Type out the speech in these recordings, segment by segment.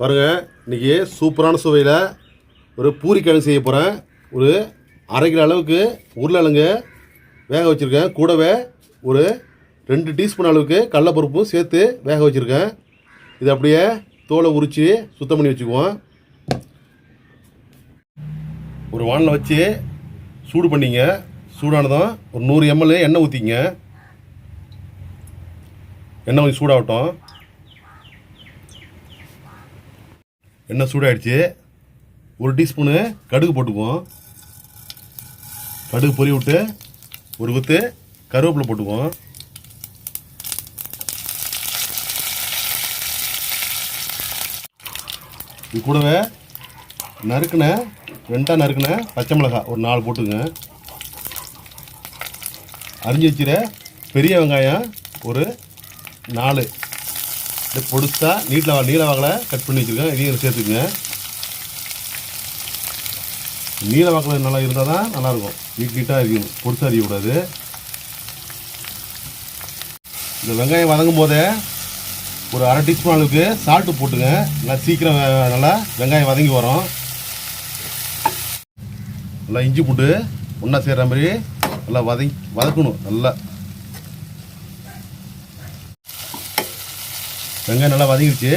பாருங்கள் இன்றைக்கி சூப்பரான சுவையில் ஒரு பூரி கிழங்கு செய்ய போகிறேன் ஒரு அரை கிலோ அளவுக்கு உருளைக்கிழங்கு வேக வச்சுருக்கேன். கூடவே ஒரு ரெண்டு டீஸ்பூன் அளவுக்கு கடலப்பருப்பும் சேர்த்து வேக வச்சுருக்கேன். இது அப்படியே தோலை உரித்து சுத்தம் பண்ணி வச்சுக்குவோம். ஒரு வானில் வச்சு சூடு பண்ணிங்க. சூடானதும் ஒரு நூறு எம்எல் எண்ணெய் ஊற்றிங்க எண்ணெய் கொஞ்சம் சூடாகட்டும். எண்ணெய் சூடாகிடுச்சு ஒரு டீஸ்பூனு கடுகு போட்டுக்குவோம். கடுகு பொரி விட்டு ஒரு குத்து கருவேப்பிலை போட்டுக்குவோம். இது கூடவே நறுக்குன ரெண்டாக நறுக்குன பச்சை மிளகாய் ஒரு நாலு போட்டுங்க. அரிஞ்சு வச்சுற பெரிய வெங்காயம் ஒரு நாலு. இது நீட்டில் நீல வாக்கில் கட் பண்ணி வச்சுருக்கேன். இதையும் சேர்த்துக்குங்க. நீல வாக்கில் நல்லா இருந்தால் தான் நல்லாயிருக்கும். நீட் நீட்டாக இருக்கணும் பொடுசாக அறியக்கூடாது இந்த வெங்காயம் வதங்கும் போதே ஒரு அரை டீஸ்பூன் அளவுக்கு சால்ட்டு போட்டுங்க. நல்லா சீக்கிரம் நல்லா வெங்காயம் வதங்கி வரும். நல்லா இஞ்சி போட்டு ஒன்றா சேர்கிற மாதிரி நல்லா வதங்கி வதக்கணும். நல்லா வெங்காயம் நல்லா வதங்கிடுச்சு.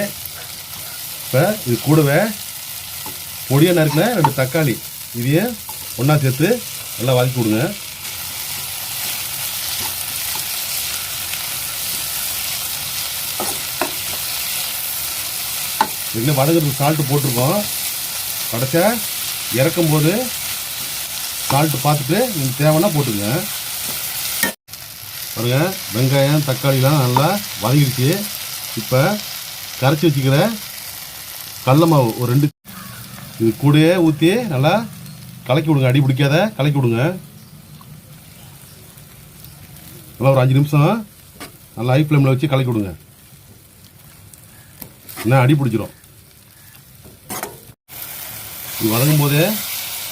இப்போ இது கூடவே பொடியாக நறுக்கின ரெண்டு தக்காளி. இதையும் ஒன்றா சேர்த்து நல்லா வதக்கி விடுங்க. இன்னும் வதங்கிறதுக்கு சால்ட்டு போட்டிருக்கோம். கடைசியா இறக்கும் போது சால்ட்டு பார்த்துட்டு நீங்கள் தேவைன்னா போட்டுங்க. பாருங்கள் வெங்காயம் தக்காளிலாம் நல்லா வதங்கிடுச்சு. இப்போ கரைச்சி வச்சுக்கிற கடல மாவு ஒரு ரெண்டு இது கூடையே ஊற்றி நல்லா கலக்கி விடுங்க. அடி பிடிக்காத கலக்கி விடுங்க. நல்லா ஒரு அஞ்சு நிமிஷம் நல்லா ஹை ஃப்ளேமில் வச்சு கலக்கி விடுங்க. என்ன அடி பிடிச்சிரும். இது வதங்கும் போதே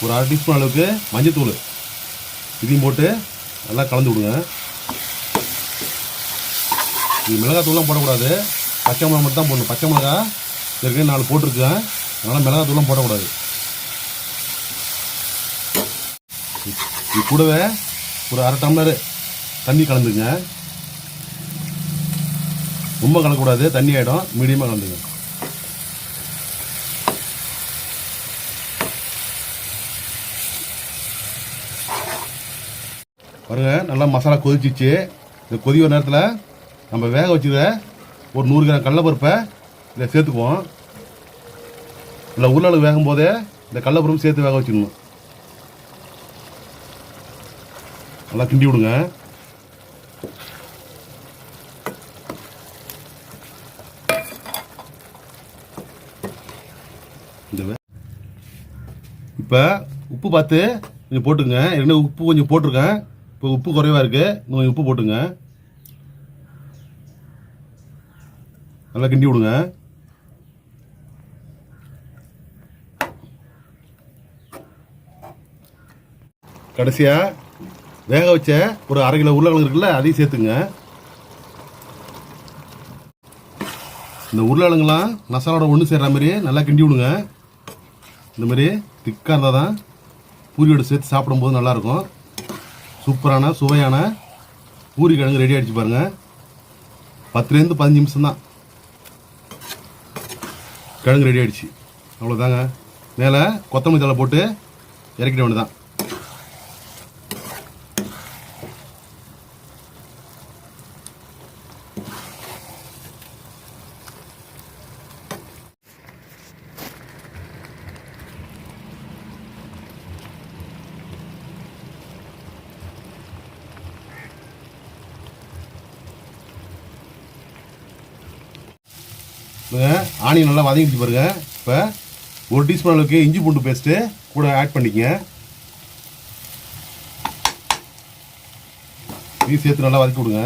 ஒரு அரை டீஸ்பூன் அளவுக்கு மஞ்சத்தூள் இதையும் போட்டு நல்லா கலந்து விடுங்க. இது மிளகாத்தூள்லாம் போடக்கூடாது. பச்சை மிளகா மட்டும் தான் போடணும். பச்சை மிளகா ஏற்கனவே நாலு போட்டிருக்கேன். அதனால் மிளகாத்தூள்லாம் போடக்கூடாது. இது கூடவே ஒரு அரை டம்ளர் தண்ணி கலந்துங்க. ரொம்ப கலக்கக்கூடாது. தண்ணி ஆகிடும் மீடியமாக கலந்துங்க. பாருங்கள் நல்லா மசாலா கொதிச்சிச்சு. இந்த கொதி நேரத்தில் நம்ம வேக வச்சுக்க ஒரு நூறு கிராம் கடலப்பருப்பை இதில் சேர்த்துக்குவோம். இல்லை உருளை வேகும் போதே இந்த கடலப்பருப்பு சேர்த்து வேக வச்சுக்கணும். நல்லா கிண்டி விடுங்க. இப்போ உப்பு பார்த்து கொஞ்சம் போட்டுங்க ஏற்கனவே உப்பு கொஞ்சம் போட்டிருக்கேன். இப்போ உப்பு குறைவாக இருக்குது இன்னும் கொஞ்சம் உப்பு போட்டுங்க நல்லா கிண்டி விடுங்க கடைசியாக வேக வச்ச ஒரு அரை கிலோ உருளைக்கிழங்கு இருக்குல்ல அதையும் சேர்த்துங்க. இந்த உருளைக்கிழங்குலாம் மசாலாவோட ஒன்று சேர்ற மாதிரி நல்லா கிண்டி விடுங்க. இந்த மாதிரி திக்காக இருந்தால் தான் பூரியோட சேர்த்து சாப்பிடும்போது நல்லாயிருக்கும். சூப்பரான சுவையான பூரி கிழங்கு ரெடி ஆகிடுச்சு பாருங்கள் பத்துலேருந்து பதினஞ்சு நிமிஷம் தான் கிழங்கு ரெடி ஆகிடுச்சு அவ்வளோதாங்க மேலே கொத்தமல்லி தழை போட்டு இறக்கிட வேண்டியதான் ஆனியன் நல்லா வதங்கிடுச்சு பாருங்க. இப்போ ஒரு டீஸ்பூன் அளவுக்கு இஞ்சி பூண்டு பேஸ்ட்டு கூட ஆட் பண்ணிக்கங்க. இது சேர்த்து நல்லா வதக்கி விடுங்க.